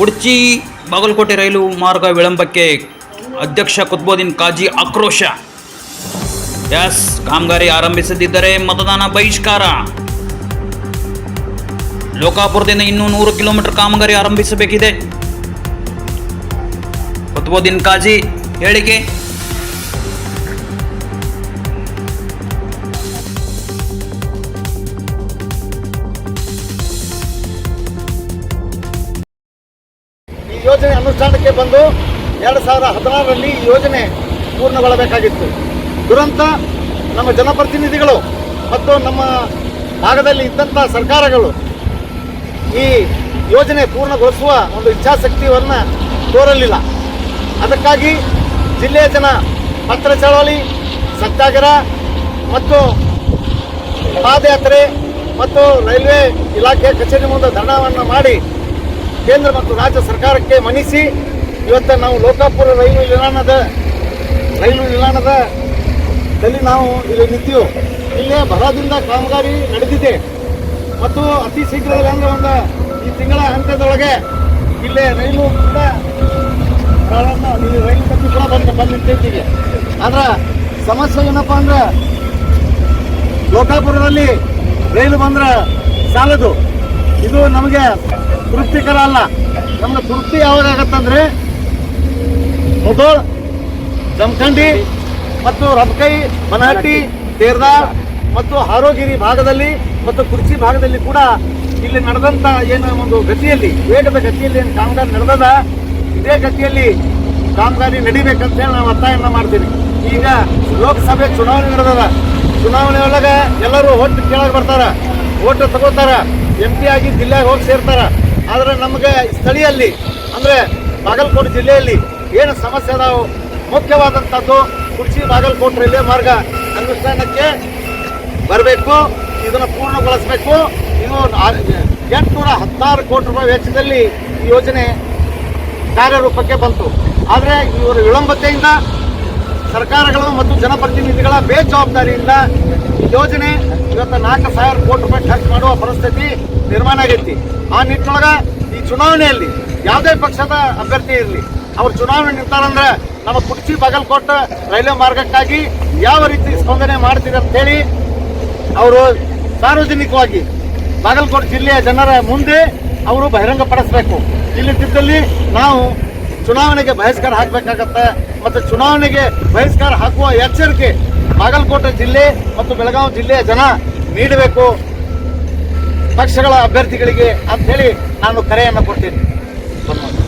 ಉಡ್ಚಿ ಬಾಗಲಕೋಟೆ ರೈಲು ಮಾರ್ಗ ವಿಳಂಬಕ್ಕೆ ಅಧ್ಯಕ್ಷ ಕುತ್ಬೋದಿನ್ ಕಾಜಿ ಆಕ್ರೋಶ. ಎಸ್ ಕಾಮಗಾರಿ ಆರಂಭಿಸದಿದ್ದರೆ ಮತದಾನ ಬಹಿಷ್ಕಾರ. ಲೋಕಾಪುರದಿಂದ ಇನ್ನೂ ನೂರು ಕಿಲೋಮೀಟರ್ ಕಾಮಗಾರಿ ಆರಂಭಿಸಬೇಕಿದೆ. ಕುತ್ಬೋದಿನ್ ಕಾಜಿ ಹೇಳಿಕೆ. ಯೋಜನೆ ಅನುಷ್ಠಾನಕ್ಕೆ ಬಂದು ಎರಡು ಸಾವಿರ ಹದಿನಾರರಲ್ಲಿ ಈ ಯೋಜನೆ ಪೂರ್ಣಗೊಳ್ಳಬೇಕಾಗಿತ್ತು. ದುರಂತ ನಮ್ಮ ಜನಪ್ರತಿನಿಧಿಗಳು ಮತ್ತು ನಮ್ಮ ಭಾಗದಲ್ಲಿ ಇದ್ದಂಥ ಸರ್ಕಾರಗಳು ಈ ಯೋಜನೆ ಪೂರ್ಣಗೊಳಿಸುವ ಒಂದು ಇಚ್ಛಾಶಕ್ತಿಯನ್ನು ತೋರಲಿಲ್ಲ. ಅದಕ್ಕಾಗಿ ಜಿಲ್ಲೆಯ ಜನ ಪತ್ರ ಚಳವಳಿ, ಸತ್ಯಾಗ್ರಹ ಮತ್ತು ಪಾದಯಾತ್ರೆ ಮತ್ತು ರೈಲ್ವೆ ಇಲಾಖೆ ಕಚೇರಿ ಮುಂದೆ ಧರಣವನ್ನು ಮಾಡಿ ಕೇಂದ್ರ ಮತ್ತು ರಾಜ್ಯ ಸರ್ಕಾರಕ್ಕೆ ಮನಿಸಿ ಇವತ್ತು ನಾವು ಲೋಕಾಪುರ ರೈಲು ನಿಲ್ದಾಣದ ರೈಲು ನಿಲ್ದಾಣದ ಅಲ್ಲಿ ನಾವು ಇಲ್ಲಿ ನಿಂತೀವಿ. ಇಲ್ಲೇ ಬರದಿಂದ ಕಾಮಗಾರಿ ನಡೆದಿದೆ. ಮತ್ತು ಅತಿ ಶೀಘ್ರದಲ್ಲಿ ಅಂದ್ರೆ ಒಂದು ಈ ತಿಂಗಳ ಹಂತದೊಳಗೆ ಇಲ್ಲೇ ರೈಲು ಕೂಡ ರೈಲು ಕಟ್ಟಿ ಕೂಡ ಬಂದು ಬಂದು ನಿಂತೈತಿಗೆ ಆದ್ರೆ ಸಮಸ್ಯೆ ಏನಪ್ಪ ಅಂದ್ರೆ ಲೋಕಾಪುರದಲ್ಲಿ ರೈಲು ಬಂದ್ರೆ ಸಾಲದು. ಇದು ನಮಗೆ ತೃಪ್ತಿಕರ ಅಲ್ಲ ನಮ್ಮ ತೃಪ್ತಿ ಯಾವಾಗ ಆಗತ್ತಂದ್ರೆ ಮುದೋಳ್ ಜಮಖಂಡಿ ಮತ್ತು ರಬಕೈ ಮನಹಟ್ಟಿ ತೇರ್ದಾಳ್ ಮತ್ತು ಹಾರೋಗಿರಿ ಭಾಗದಲ್ಲಿ ಮತ್ತು ಕುರ್ಚಿ ಭಾಗದಲ್ಲಿ ಕೂಡ ಇಲ್ಲಿ ನಡೆದಂತ ಏನು ಒಂದು ಗತಿಯಲ್ಲಿ, ವೇಗದ ಗತಿಯಲ್ಲಿ ಏನು ಕಾಮಗಾರಿ ನಡೆದದ, ಇದೇ ಗತಿಯಲ್ಲಿ ಕಾಮಗಾರಿ ನಡಿಬೇಕಂತ ಹೇಳಿ ನಾವು ಒತ್ತಾಯನ ಮಾಡ್ತೀವಿ. ಈಗ ಲೋಕಸಭೆ ಚುನಾವಣೆ ನಡೆದದ. ಚುನಾವಣೆ ಒಳಗೆ ಎಲ್ಲರೂ ಓಟ್ ಕೇಳಕ್ ಬರ್ತಾರ. ಓಟ್ ತಗೋತಾರ. ಎಂ ಪಿ ಆಗಿ ಜಿಲ್ಲೆಗೆ ಹೋಗಿ ಸೇರ್ತಾರ. ಆದ್ರೆ ನಮಗೆ ಸ್ಥಳೀಯಲ್ಲಿ, ಅಂದರೆ ಬಾಗಲಕೋಟೆ ಜಿಲ್ಲೆಯಲ್ಲಿ ಏನು ಸಮಸ್ಯೆ ಅದಾವು, ಮುಖ್ಯವಾದಂಥದ್ದು ಕುರ್ಚಿ ಬಾಗಲಕೋಟೆ ರೈಲ್ವೆ ಮಾರ್ಗ ಅನುಷ್ಠಾನಕ್ಕೆ ಬರಬೇಕು, ಇದನ್ನು ಪೂರ್ಣಗೊಳಿಸಬೇಕು. ಇದು ಎಂಟುನೂರ ಹತ್ತಾರು ಕೋಟಿ ರೂಪಾಯಿ ವೆಚ್ಚದಲ್ಲಿ ಈ ಯೋಜನೆ ಕಾರ್ಯರೂಪಕ್ಕೆ ಬಂತು. ಆದರೆ ಇವರ ವಿಳಂಬತೆಯಿಂದ ಸರ್ಕಾರಗಳು ಮತ್ತು ಜನಪ್ರತಿನಿಧಿಗಳ ಬೇಜವಾಬ್ದಾರಿಯಿಂದ ಈ ಯೋಜನೆ ಇವತ್ತು ನಾಲ್ಕು ಸಾವಿರ ಕೋಟಿ ರೂಪಾಯಿ ಖರ್ಚು ಮಾಡುವ ಪರಿಸ್ಥಿತಿ ನಿರ್ಮಾಣ ಆಗೈತಿ. ಆ ನಿಟ್ಟಿನೊಳಗೆ ಈ ಚುನಾವಣೆಯಲ್ಲಿ ಯಾವುದೇ ಪಕ್ಷದ ಅಭ್ಯರ್ಥಿ ಇರಲಿ, ಅವ್ರು ಚುನಾವಣೆ ನಿಂತಾರಂದ್ರೆ ನಮ್ಮ ಕುರ್ಚಿ ಬಾಗಲಕೋಟೆ ರೈಲ್ವೆ ಮಾರ್ಗಕ್ಕಾಗಿ ಯಾವ ರೀತಿ ಸ್ಪಂದನೆ ಮಾಡ್ತೀರಿ ಅಂತ ಹೇಳಿ ಅವರು ಸಾರ್ವಜನಿಕವಾಗಿ ಬಾಗಲಕೋಟೆ ಜಿಲ್ಲೆಯ ಜನರ ಮುಂದೆ ಅವರು ಬಹಿರಂಗಪಡಿಸಬೇಕು. ಇಲ್ಲದಿದ್ದಲ್ಲಿ ನಾವು ಚುನಾವಣೆಗೆ ಬಹಿಷ್ಕಾರ ಹಾಕಬೇಕಾಗತ್ತೆ, ಮತ್ತು ಚುನಾವಣೆಗೆ ಬಹಿಷ್ಕಾರ ಹಾಕುವ ಎಚ್ಚರಿಕೆ ಬಾಗಲಕೋಟೆ ಜಿಲ್ಲೆ ಮತ್ತು ಬೆಳಗಾವಿ ಜಿಲ್ಲೆಯ ಜನ ನೀಡಬೇಕು ಪಕ್ಷಗಳ ಅಭ್ಯರ್ಥಿಗಳಿಗೆ ಅಂತ ಹೇಳಿ ನಾನು ಕರೆಯನ್ನು ಕೊಡ್ತೀನಿ. ಧನ್ಯವಾದ.